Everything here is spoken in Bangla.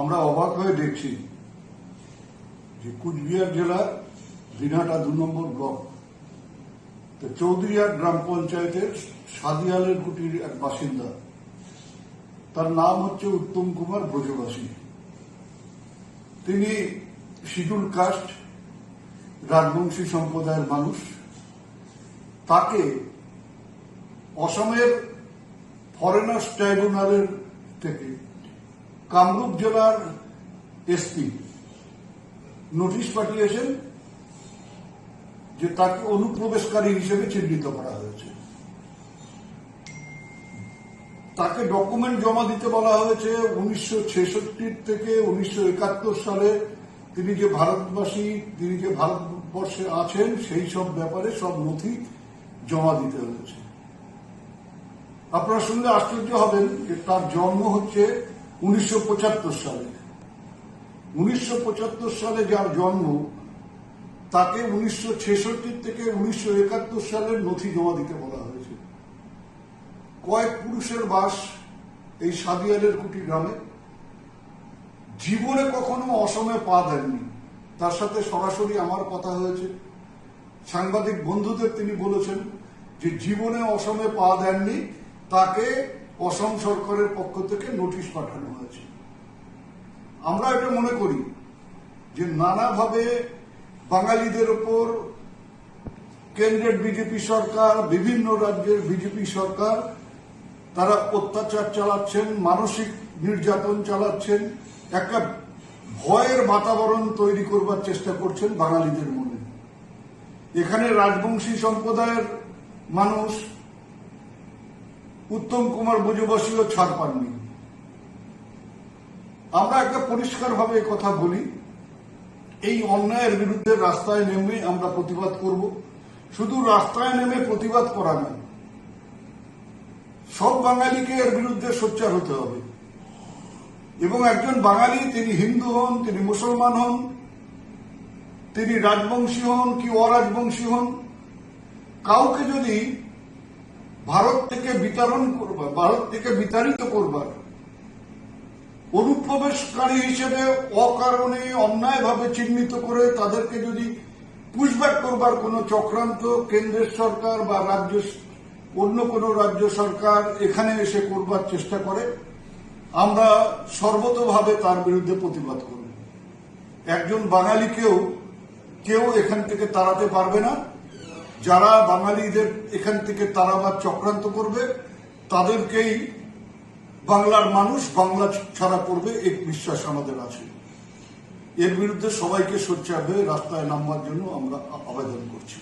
আমরা অবাক হয়ে দেখছি যে কুচবিহার জেলার দিনহাটা দু নম্বর ব্লক, তো চৌধুরীহাট গ্রাম পঞ্চায়েতের সাদিয়ালের কুটির এক বাসিন্দা। তার নাম হচ্ছে উত্তম কুমার ব্রজবাসী। তিনি শিডুল কাস্ট, রাজবংশী সম্প্রদায়ের মানুষ। তাকে অসমের ফরেনার্স ট্রাইব্যুনালের থেকে কামরূপ জেলার এসপি। নোটিশ পাঠিয়েছেন যে তাকে অনুপ্রবেশকারী হিসেবে চিহ্নিত করা হয়েছে। তাকে ডকুমেন্ট জমা দিতে বলা হয়েছে। উনিশশো ছেষট্টি থেকে উনিশশো একাত্তর সালে তিনি যে ভারতবাসী, তিনি যে ভারতবর্ষে আছেন, সেই সব ব্যাপারে সব নথি জমা দিতে হয়েছে। আপনারা শুনলে আশ্চর্য হবেন যে তার জন্ম হচ্ছে উনিশশো পঁচাত্তর সালে। উনিশশো পঁচাত্তর সালে যার জন্ম, তাকে উনিশশো থেকে উনিশশো সালের নথি জমা দিতে বলা হয়েছে। কয়েক পুরুষের বাস এই সাদিয়ালের কুটি গ্রামে। জীবনে কখনো অসমে পা দেননি। তার সাথে সরাসরি আমার কথা হয়েছে। সাংবাদিক বন্ধুদের তিনি বলেছেন যে, জীবনে অসমে পা দেননি, তাকে অসম সরকারের পক্ষ থেকে নোটিশ পাঠানো হয়েছে। আমরা এটা মনে করি যে নানাভাবে বাঙালিদের ওপর কেন্দ্রের বিজেপি সরকার, বিভিন্ন রাজ্যের বিজেপি সরকার, তারা অত্যাচার চালাচ্ছেন, মানসিক নির্যাতন চালাচ্ছেন, একটা ভয়ের বাতাবরণ তৈরি করবার চেষ্টা করছেন বাঙালিদের মনে। এখানে রাজবংশী সম্প্রদায়ের মানুষ উত্তম কুমার বুঝবাসীও ছাড় পাননি। আমরা একটা পরিষ্কারভাবে কথা বলি। এই অন্যায়ের বিরুদ্ধে রাস্তায় নেমে আমরা প্রতিবাদ করব। শুধু রাস্তায় নেমে প্রতিবাদ করা নয়, সব বাঙালিকে এর বিরুদ্ধে সোচ্চার হতে হবে। এবং একজন বাঙালি, তিনি হিন্দু হন, তিনি মুসলমান হন, তিনি রাজবংশী হন, কি অরাজবংশী হন, কাউকে যদি ভারত থেকে বিতরণ করবার, ভারত থেকে বিতাড়িত করবার অনুপ্রবেশকারী হিসেবে অকারণে অন্যায়ভাবে চিহ্নিত করে তাদেরকে যদি পুশব্যাক করবার কোন চক্রান্ত কেন্দ্রের সরকার বা রাজ্য অন্য কোন রাজ্য সরকার এখানে এসে করবার চেষ্টা করে, আমরা সর্বতভাবে তার বিরুদ্ধে প্রতিবাদ করব। একজন বাঙালিকেও কেউ এখান থেকে তাড়াতে পারবে না। যারা বাঙালিদের এখান থেকে তারা তাড়াবার চক্রান্ত করবে, তাদেরকেই বাংলার মানুষ বাংলা ছাড়া করবে এই বিশ্বাস আমাদের আছে। এর বিরুদ্ধে সবাইকে সোচ্চার হয়ে রাস্তায় নামবার জন্য আমরা আবেদন করছি।